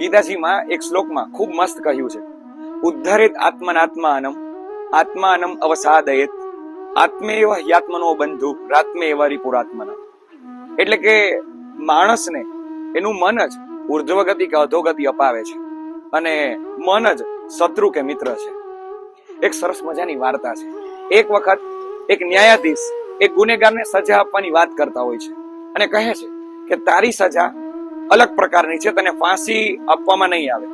ગીતાજીમાં એક શ્લોકમાં ખૂબ મસ્ત કહ્યું છે. ઉદ્ધરિત આત્મનાત્માનમ, આત્માનમ અવસાદયેત, આત્મેવ હ્યાત્મનો બંધુ રાત્મેવ રિપુરાત્મના. એટલે કે માણસને એનું મન જ ઉર્ધ્વગતિ કે અધોગતિ અપાવે છે. અને મન જ શત્રુ કે મિત્ર છે. એક સરસ મજાની વાર્તા છે. એક વખત એક ન્યાયાધીશ એક ગુનેગારને સજા આપવાની વાત કરતા હોય છે. અને કહે છે કે તારી સજા અલગ પ્રકારની છે, તને ફાંસી આપવામાં નહીં આવે.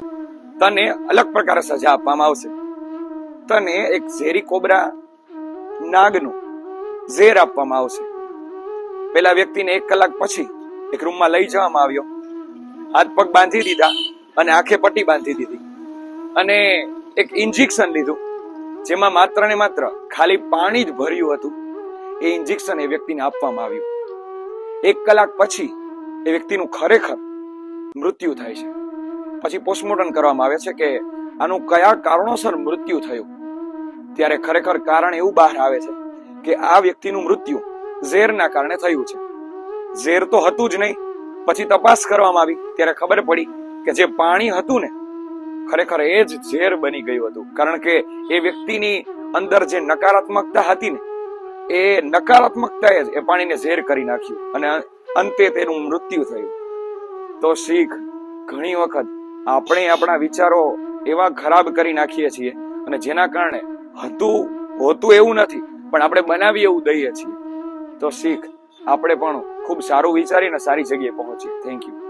તને અલગ પ્રકારે સજા આપવામાં આવશે. તને એક ઝેરી કોબરા નાગનું ઝેર આપવામાં આવશે. પેલા વ્યક્તિને એક કલાક પછી એક રૂમમાં લઈ જવામાં આવ્યો. હાથ પગ બાંધી દીધા અને આંખે પટ્ટી બાંધી દીધી. અને એક ઇન્જેક્શન લીધું, જેમાં માત્ર ને માત્ર ખાલી પાણી જ ભર્યું હતું. એ ઇન્જેક્શન એ વ્યક્તિને આપવામાં આવ્યું. એક કલાક પછી એ વ્યક્તિનું ખરેખર મૃત્યુ થાય છે. પછી પોસ્ટમોર્ટમ કરવામાં આવે છે કે આનું કયા કારણોસર મૃત્યુ થયું? ત્યારે ખરેખર કારણ એવું બહાર આવે છે કે આ વ્યક્તિનું મૃત્યુ ઝેરના કારણે થયું છે. ઝેર તો હતું જ નહીં. પછી તપાસ કરવામાં આવી. ત્યારે ખબર પડી કે જે પાણી હતું ને, ખરેખર એ જ ઝેર બની ગયું હતું. કારણ કે એ વ્યક્તિની અંદર જે નકારાત્મકતા હતી ને, એ નકારાત્મકતાએ જ એ પાણીને ઝેર કરી નાખ્યું. અને અંતે તેનું મૃત્યુ થયું. તો શીખ ઘણી વખત આપણે આપણા વિચારો એવા ખરાબ કરી નાખીએ છીએ અને જેના કારણે હતું હોતું એવું નથી, પણ આપણે બનાવી એવું દઈએ છીએ. તો શીખ, આપણે પણ ખૂબ સારું વિચારીને સારી જગ્યાએ પહોંચીએ. Thank you